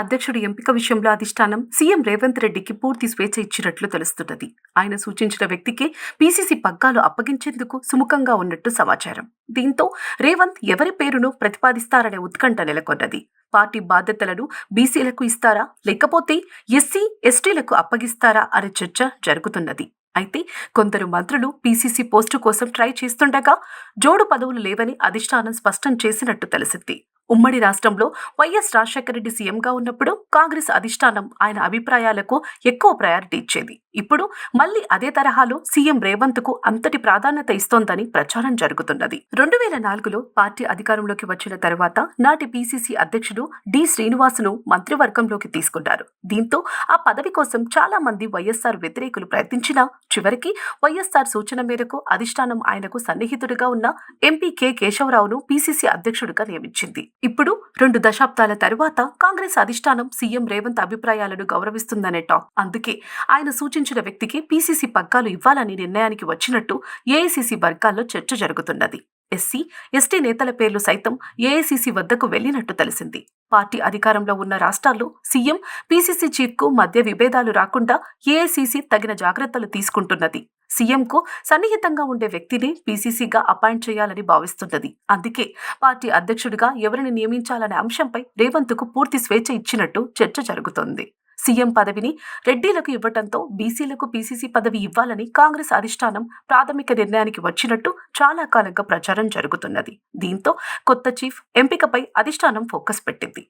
అధ్యక్షుడి ఎంపిక విషయంలో అధిష్టానం సీఎం రేవంత్ రెడ్డికి పూర్తి స్వేచ్ఛ ఇచ్చినట్లు తెలుస్తున్నది. ఆయన సూచించిన వ్యక్తికి పీసీసీ పగ్గాలు అప్పగించేందుకు సుముఖంగా ఉన్నట్టు సమాచారం. దీంతో రేవంత్ ఎవరి పేరును ప్రతిపాదిస్తారనే ఉత్కంఠ నెలకొన్నది. పార్టీ బాధ్యతలను బీసీలకు ఇస్తారా? లేకపోతే ఎస్సీ ఎస్టీలకు అప్పగిస్తారా అనే చర్చ జరుగుతున్నది. అయితే కొందరు మంత్రులు పీసీసీ పోస్టు కోసం ట్రై చేస్తుండగా జోడు పదవులు లేవని అధిష్టానం స్పష్టం చేసినట్టు తెలిసింది. ఉమ్మడి రాష్ట్రంలో వైఎస్ రాజశేఖర రెడ్డి సీఎంగా ఉన్నప్పుడు కాంగ్రెస్ అధిష్టానం ఆయన అభిప్రాయాలకు ఎక్కువ ప్రయారిటీ ఇచ్చేది. ఇప్పుడు మళ్ళీ అదే తరహాలో సీఎం రేవంత్కు అంతటి ప్రాధాన్యత ఇస్తోందని ప్రచారం జరుగుతున్నది. రెండు వేల నాలుగులో పార్టీ అధికారంలోకి వచ్చిన తర్వాత నాటి పీసీసీ అధ్యక్షుడు డి శ్రీనివాసును మంత్రివర్గంలోకి తీసుకున్నారు. దీంతో ఆ పదవి కోసం చాలా మంది వైఎస్ఆర్ వ్యతిరేకులు ప్రయత్నించినా చివరికి వైఎస్ఆర్ సూచన మేరకు అధిష్టానం ఆయనకు సన్నిహితుడిగా ఉన్న ఎంపీ కె కేశవరావును పీసీసీ అధ్యక్షుడిగా నియమించింది. ఇప్పుడు రెండు దశాబ్దాల తరువాత కాంగ్రెస్ అధిష్టానం సీఎం రేవంత్ అభిప్రాయాలను గౌరవిస్తుందనే టాక్. అందుకే ఆయన సూచించిన వ్యక్తికి పీసీసీ పగ్గాలు ఇవ్వాలని నిర్ణయానికి వచ్చినట్టు ఏఐసీసీ వర్గాల్లో చర్చ జరుగుతున్నది. ఎస్సీ ఎస్టీ నేతల పేర్లు సైతం ఏఐసీసీ వద్దకు వెళ్ళినట్టు తెలిసింది. పార్టీ అధికారంలో ఉన్న రాష్ట్రాల్లో సీఎం పీసీసీ చీఫ్కు మధ్య విభేదాలు రాకుండా ఏఐసీసీ తగిన జాగ్రత్తలు తీసుకుంటున్నది. సీఎంకు సన్నిహితంగా ఉండే వ్యక్తిని పీసీసీగా అపాయింట్ చేయాలని భావిస్తున్నది. అందుకే పార్టీ అధ్యక్షుడిగా ఎవరిని నియమించాలనే అంశంపై రేవంత్కు పూర్తి స్వేచ్ఛ ఇచ్చినట్టు చర్చ జరుగుతోంది. సీఎం పదవిని రెడ్డిలకు ఇవ్వటంతో బీసీలకు పీసీసీ పదవి ఇవ్వాలని కాంగ్రెస్ అధిష్టానం ప్రాథమిక నిర్ణయానికి వచ్చినట్టు చాలా కాలంగా ప్రచారం జరుగుతున్నది. దీంతో కొత్త చీఫ్ ఎంపికపై అధిష్టానం ఫోకస్ పెట్టింది.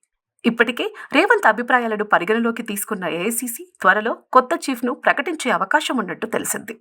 ఇప్పటికే రేవంత్ అభిప్రాయాలను పరిగణలోకి తీసుకున్న ఏఐసీసీ త్వరలో కొత్త చీఫ్ను ప్రకటించే అవకాశం ఉన్నట్టు తెలిసింది.